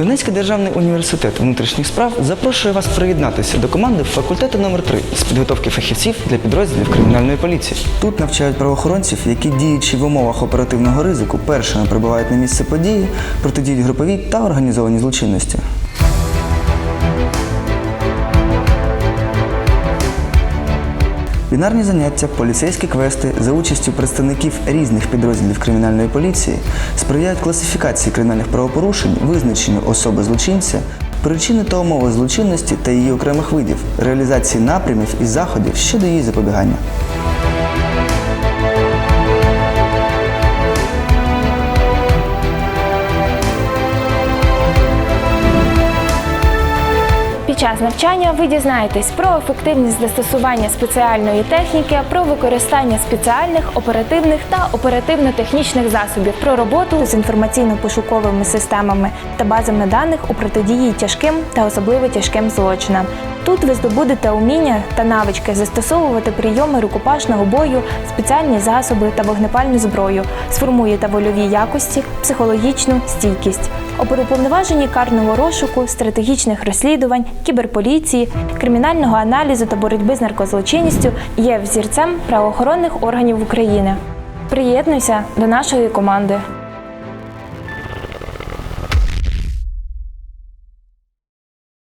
Донецький державний університет внутрішніх справ запрошує вас приєднатися до команди факультету номер 3 з підготовки фахівців для підрозділів кримінальної поліції. Тут навчають правоохоронців, які діючи в умовах оперативного ризику, першими прибувають на місце події, протидіють груповій та організованій злочинності. Бінарні заняття, поліцейські квести за участю представників різних підрозділів кримінальної поліції сприяють класифікації кримінальних правопорушень, визначенню особи злочинця, причини та умови злочинності та її окремих видів, реалізації напрямів і заходів щодо її запобігання. Час навчання ви дізнаєтесь про ефективність застосування спеціальної техніки, про використання спеціальних оперативних та оперативно-технічних засобів, про роботу з інформаційно-пошуковими системами та базами даних у протидії тяжким та особливо тяжким злочинам. Тут ви здобудете уміння та навички застосовувати прийоми рукопашного бою, спеціальні засоби та вогнепальну зброю, сформуєте вольові якості, психологічну стійкість. Оперуповноважені карного розшуку, стратегічних розслідувань, кіберполіції, кримінального аналізу та боротьби з наркозлочинністю є взірцем правоохоронних органів України. Приєднуйся до нашої команди.